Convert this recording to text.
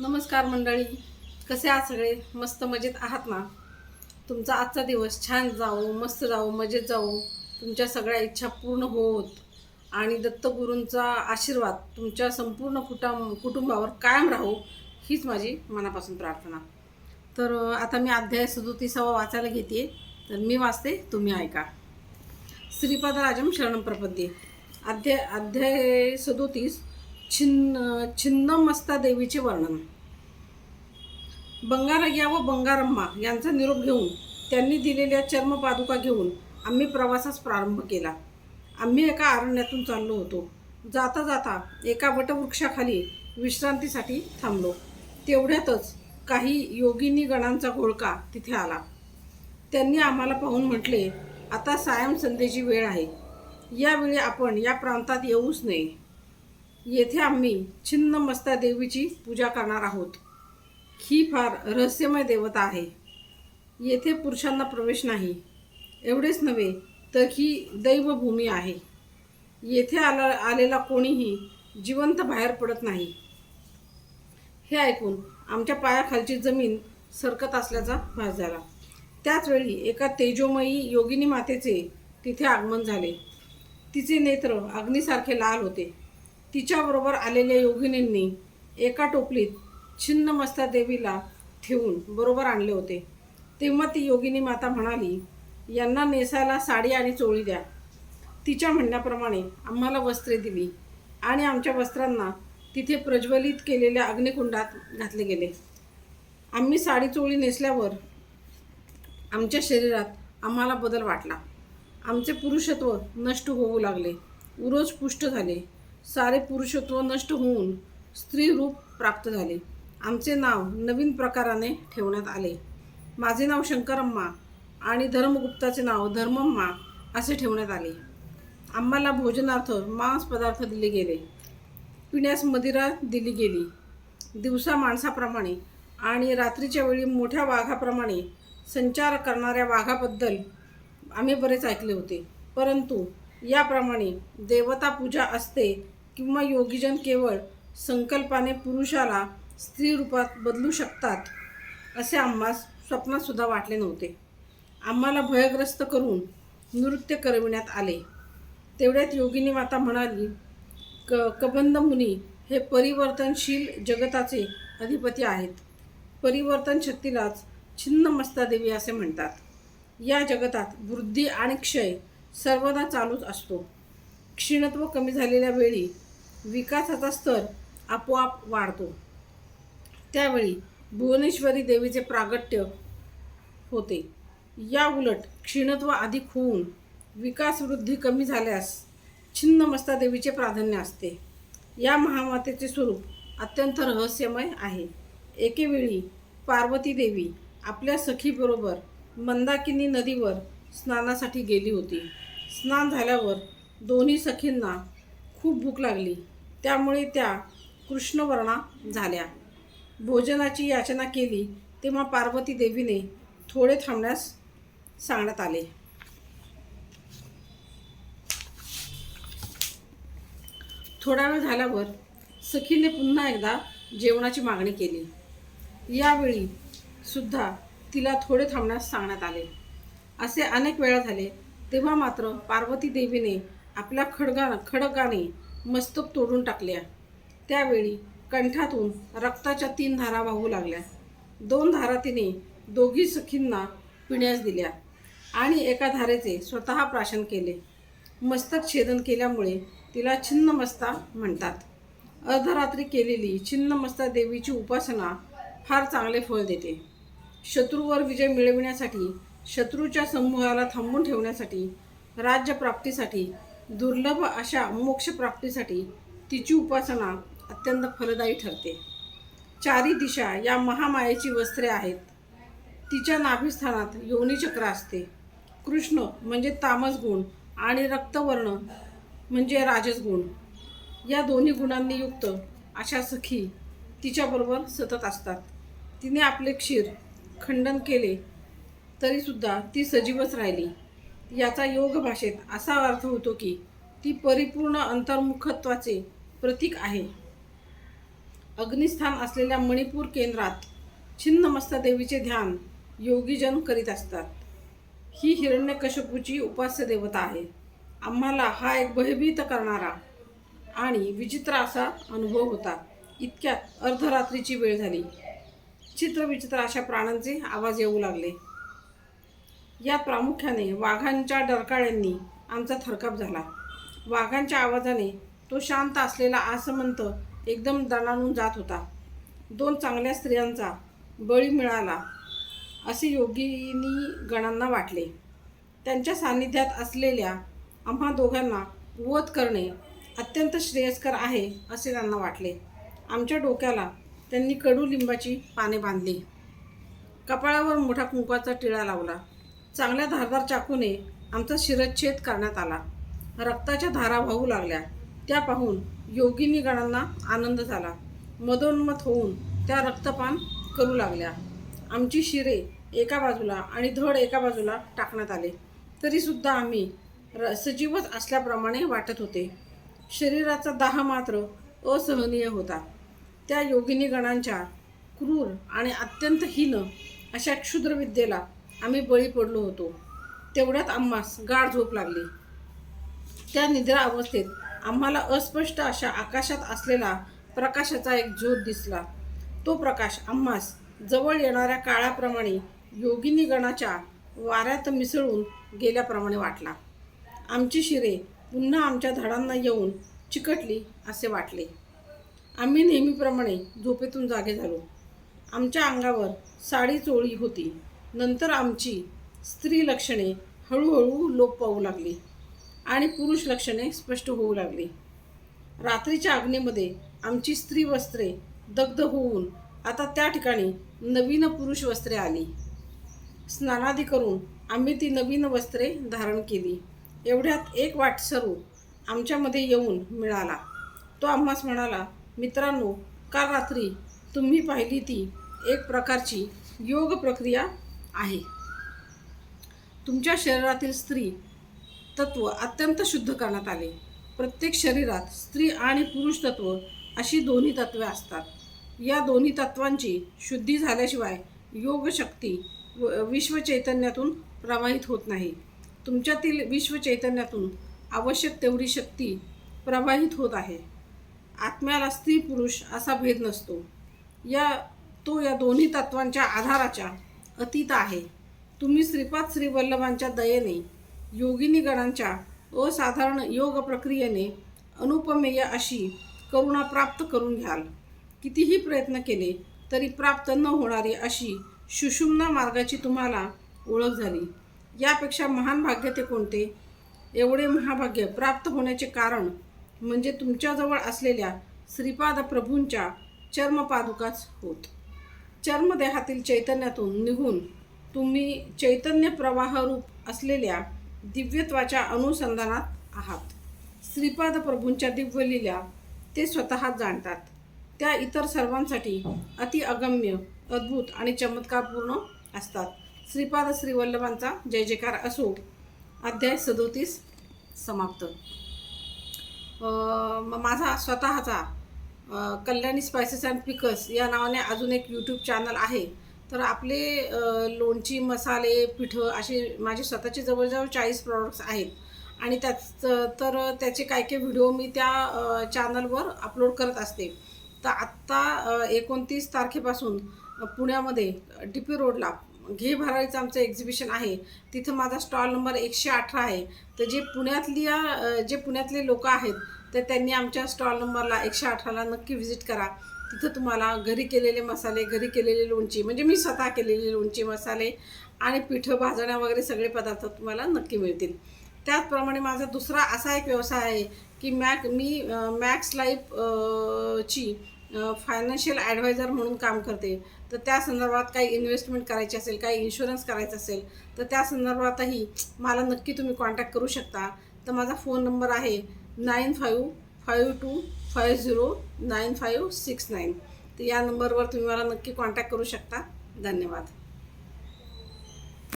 नमस्कार मंडळी. कसे आहात सगळे? मस्त मजेत आहात ना? तुमचा आजचा दिवस छान जावो मस्त जावो मजेत जावो. तुमच्या सगळ्या इच्छा पूर्ण होत. आणि दत्तगुरूंचा आशीर्वाद तुमच्या संपूर्ण कुटुंब कुटुंबावर कायम राहो हीच माझी मनापासून प्रार्थना. तर आता मी अध्याय सदोतीसावा वाचायला घेते. तर मी वाचते तुम्ही ऐका. श्रीपादराजम शरण प्रपद्ये अध्याय अध्याय सदोतीस छिन्न छिन्नमस्ता देवीचे वर्णन. बंगारग्या व बंगारम्मा यांचा निरोप घेऊन त्यांनी दिलेल्या चर्मपादुका घेऊन आम्ही प्रवासास प्रारंभ केला. आम्ही एका अरण्यातून चाललो होतो. जाता जाता एका वटवृक्षाखाली विश्रांतीसाठी थांबलो. तेवढ्यातच काही योगिनी गणांचा घोळका तिथे आला. त्यांनी आम्हाला पाहून म्हटले आता सायम संध्येची वेळ आहे. यावेळी आपण या प्रांतात येऊच नये. येथे आम्ही छिन्नमस्ता देवीची पूजा करणार आहोत. ही फार रहस्यमय देवता आहे. येथे पुरुषांना प्रवेश नाही. एवढेच नव्हे तर ही दैवभूमी आहे. येथे आला आलेला कोणीही जिवंत बाहेर पडत नाही. हे ऐकून आमच्या पायाखालची जमीन सरकत असल्याचा भास झाला. त्याचवेळी एका तेजोमयी योगिनी मातेचे तिथे आगमन झाले. तिचे नेत्र अग्नीसारखे लाल होते. तिच्याबरोबर आलेल्या योगिनींनी एका टोपलीत छिन्नमस्ता देवीला ठेवून बरोबर आणले होते. तेव्हा ती योगिनी माता म्हणाली यांना नेसायला साडी आणि चोळी द्या. तिच्या म्हणण्याप्रमाणे आम्हाला वस्त्रे दिली आणि आमच्या वस्त्रांना तिथे प्रज्वलित केलेल्या अग्निकुंडात घातले गेले. आम्ही साडी चोळी नेसल्यावर आमच्या शरीरात आम्हाला बदल वाटला. आमचे पुरुषत्व नष्ट होऊ लागले. उरोज पुष्ट झाले. सारे पुरुषत्व नष्ट होऊन स्त्री रूप प्राप्त झाले. आमचे नाव नवीन प्रकाराने ठेवण्यात आले. माझे नाव शंकरम्मा आणि धर्मगुप्ताचे नाव धर्मम्मा असे ठेवण्यात आले. आम्हाला भोजनार्थ मांस पदार्थ दिले गेले. पिण्यास मदिरा दिली गेली. दिवसा माणसाप्रमाणे आणि रात्रीच्या वेळी मोठ्या वाघाप्रमाणे संचार करणाऱ्या वाघाबद्दल आम्ही बरेच ऐकले होते. परंतु याप्रमाणे देवता पूजा असते किंवा योगीजन केवळ संकल्पाने पुरुषाला स्त्री रूपात बदलू शकतात असे आम्हास स्वप्नातसुद्धा वाटले नव्हते. आम्हाला भयग्रस्त करून नृत्य करविण्यात आले. तेवढ्यात योगिनी माता म्हणाली क कबंद मुनी हे परिवर्तनशील जगताचे अधिपती आहेत. परिवर्तन शक्तीलाच छिन्नमस्ता देवी असे म्हणतात. या जगतात वृद्धी आणि क्षय सर्वदा चालूच असतो. क्षीणत्व कमी झालेल्या वेळी विकासाचा स्तर आपोआप वाढतो. त्यावेळी भुवनेश्वरी देवीचे प्रागट्य होते. या उलट क्षीणत्व अधिक होऊन विकासवृद्धी कमी झाल्यास छिन्नमस्ता देवीचे प्राधान्य असते. या महामातेचे स्वरूप अत्यंत रहस्यमय आहे. एकेवेळी पार्वती देवी आपल्या सखीबरोबर मंदाकिनी नदीवर स्नानासाठी गेली होती. स्नान झाल्यावर दोन्ही सखींना खूप भूक लागली. त्यामुळे त्या कृष्णवर्णा झाल्या. भोजनाची याचना केली तेव्हा पार्वती देवीने थोडे थांबण्यास सांगण्यात आले. थोडा वेळ झाल्यावर सखीने पुन्हा एकदा जेवणाची मागणी केली. यावेळी सुद्धा तिला थोडे थांबण्यास सांगण्यात आले. असे अनेक वेळा झाले तेव्हा मात्र पार्वती देवीने आपल्या खडगा खडगाने मस्तक तोडून टाकल्या. त्यावेळी कंठातून रक्ताच्या तीन धारा वाहू लागल्या. दोन धारा तिने दोघी सखींना पिण्यास दिल्या आणि एका धारेचे स्वतः प्राशन केले. मस्तक छेदन केल्यामुळे तिला छिन्नमस्ता म्हणतात. अर्धरात्री केलेली छिन्नमस्ता देवीची उपासना फार चांगले फळ देते. शत्रूवर विजय मिळविण्यासाठी शत्रूच्या समूहाला थांबून ठेवण्यासाठी राज्यप्राप्तीसाठी दुर्लभ अशा मोक्षप्राप्तीसाठी तिची उपासना अत्यंत फलदायी ठरते. चारी दिशा या महामायेची वस्त्रे आहेत. तिच्या नाभिस्थानात योनीचक्र असते. कृष्ण म्हणजे तामस गुण आणि रक्तवर्ण म्हणजे राजस गुण. या दोन्ही गुणांनी युक्त अशा सखी तिच्याबरोबर सतत असतात. तिने आपले क्षीर खंडन केले तरीसुद्धा ती सजीवच राहिली. याचा योग भाषेत असा अर्थ होतो की ती परिपूर्ण अंतर्मुखत्वाचे प्रतीक आहे. अग्निस्थान असलेल्या मणिपूर केंद्रात छिन्नमस्ता देवीचे ध्यान योगीजन करीत असतात. ही हिरण्यकशपूची उपास्य देवता आहे. आम्हाला हा एक भयभीत करणारा आणि विचित्र असा अनुभव होता. इतक्यात अर्धरात्रीची वेळ झाली. चित्रविचित्र अशा प्राण्यांचे आवाज येऊ लागले. या प्रामुख्याने वाघांच्या डरकाळ्यांनी आमचा थरकाप झाला. वाघांच्या आवाजाने तो शांत असलेला आसमंत एकदम दणाणून जात होता. दोन चांगल्या स्त्रियांचा बळी मिळाला असे योगिनी गणांना वाटले. त्यांच्या सान्निध्यात असलेल्या आम्हा दोघांना वध करणे अत्यंत श्रेयस्कर आहे असे त्यांना वाटले. आमच्या डोक्याला त्यांनी कडुलिंबाची पाने बांधली. कपाळावर मोठा कुंकवाचा टिळा लावला. चांगल्या धारदार चाकूने आमचा शिरच्छेद करण्यात आला. रक्ताच्या धारा वाहू लागल्या. त्या पाहून योगिनी गणांना आनंद झाला. मदोन्मत होऊन त्या रक्तपान करू लागल्या. आमची शिरे एका बाजूला आणि धड एका बाजूला टाकण्यात आले. तरीसुद्धा आम्ही र सजीवच असल्याप्रमाणे वाटत होते. शरीराचा दाह मात्र असहनीय होता. त्या योगिनी गणांच्या क्रूर आणि अत्यंत हीन अशा क्षुद्रविद्येला आम्ही बळी पडलो होतो. तेवढ्यात आम्हास गाढ झोप लागली. त्या निद्रा अवस्थेत आम्हाला अस्पष्ट अशा आकाशात असलेला प्रकाशाचा एक झोत दिसला. तो प्रकाश आम्हास जवळ येणाऱ्या काळाप्रमाणे योगिनी गणाच्या वाऱ्यात मिसळून गेल्याप्रमाणे वाटला. आमची शिरे पुन्हा आमच्या धडांना येऊन चिकटली असे वाटले. आम्ही नेहमीप्रमाणे झोपेतून जागे झालो. आमच्या अंगावर साडी चोळी होती. नंतर आमची स्त्री लक्षणे हळूहळू लोप पाहू लागली आणि पुरुष लक्षणे स्पष्ट होऊ लागली. रात्रीच्या अग्नीमध्ये आमची स्त्री वस्त्रे दग्ध होऊन आता त्या ठिकाणी नवीन पुरुष वस्त्रे आली. स्नानादी करून आम्ही ती नवीन वस्त्रे धारण केली. एवढ्यात एक वाटसरू आमच्यामध्ये येऊन मिळाला. तो आम्हास म्हणाला मित्रांनो काल रात्री तुम्ही पाहिली ती एक प्रकारची योग प्रक्रिया आहे. तुमच्या शरीरातील स्त्री तत्व अत्यंत शुद्ध करण्यात आले. प्रत्येक शरीरात स्त्री आणि पुरुष तत्व अशी दोन्ही तत्वे असतात. या दोन्ही तत्वांची शुद्धी झाल्याशिवाय योग शक्ती व विश्वचैतन्यातून प्रवाहित होत नाही. तुमच्यातील विश्वचैतन्यातून आवश्यक तेवढी शक्ती प्रवाहित होत आहे. आत्म्याला स्त्री पुरुष असा भेद नसतो. या तो या दोन्ही तत्वांच्या आधाराच्या अतीत आहे. तुम्ही श्रीपाद श्री वल्लभांच्या दयेने योगिनी गणांच्या असाधारण योग प्रक्रियेने अनुपमेय अशी करुणा प्राप्त करून घ्याल. कितीही प्रयत्न केले तरी प्राप्त न होणारी अशी सुषुम्ना मार्गाची तुम्हाला ओळख झाली. यापेक्षा महान भाग्य ते कोणते? एवढे महाभाग्य प्राप्त होण्याचे कारण म्हणजे तुमच्याजवळ असलेल्या श्रीपाद प्रभूंच्या चर्मपादुकाच होत. चर्मदेहातील चैतन्यातून निघून तुम्ही चैतन्य प्रवाहरूप असलेल्या दिव्यत्वाच्या अनुसंधानात आहात. श्रीपाद प्रभूंच्या दिव्यलीला ते स्वतः जाणतात. त्या इतर सर्वांसाठी अति अगम्य अद्भुत आणि चमत्कारपूर्ण असतात. श्रीपाद श्रीवल्लभांचा जय जयकार असो. अध्याय सदोतीस समाप्त. म- माझा स्वतःचा कल्याणी स्पायसेस अँड पिकस या नावाने अजून एक यूट्यूब चॅनल आहे. तर आपले लोणची मसाले पिठं असे माझे स्वतःचे जवळजवळ चाळीस प्रॉडक्ट्स आहेत. आणि त्याच तर त्याचे काही काही व्हिडिओ मी त्या चॅनलवर अपलोड करत असते. तर आत्ता एकोणतीस तारखेपासून पुण्यामध्ये डी पी रोडला घे भरारीचं आमचं एक्झिबिशन आहे. तिथं माझा स्टॉल नंबर एकशे अठरा आहे. तर जे पुण्यातल्या जे पुण्यातले लोक आहेत तर त्यांनी आमच्या स्टॉल नंबरला एकशे अठराला नक्की व्हिजिट करा. तिथं तुम्हाला घरी केलेले मसाले घरी केलेली लोणची म्हणजे मी स्वतः केलेली लोणची मसाले आणि पिठं भाजण्या वगैरे सगळे पदार्थ तुम्हाला नक्की मिळतील. त्याचप्रमाणे माझा दुसरा असा एक व्यवसाय आहे की मॅक मी मॅक्स लाईफ ची फायनान्शियल ॲडवायझर म्हणून काम करते. तर त्या संदर्भात काही इन्व्हेस्टमेंट करायची असेल काही इन्शुरन्स करायचं असेल तर त्या संदर्भातही मला नक्की तुम्ही कॉन्टॅक्ट करू शकता. तर माझा फोन नंबर आहे nine five five two five zero nine five six nine. तर या नंबरवर तुम्ही मला नक्की कॉन्टॅक्ट करू शकता. धन्यवाद.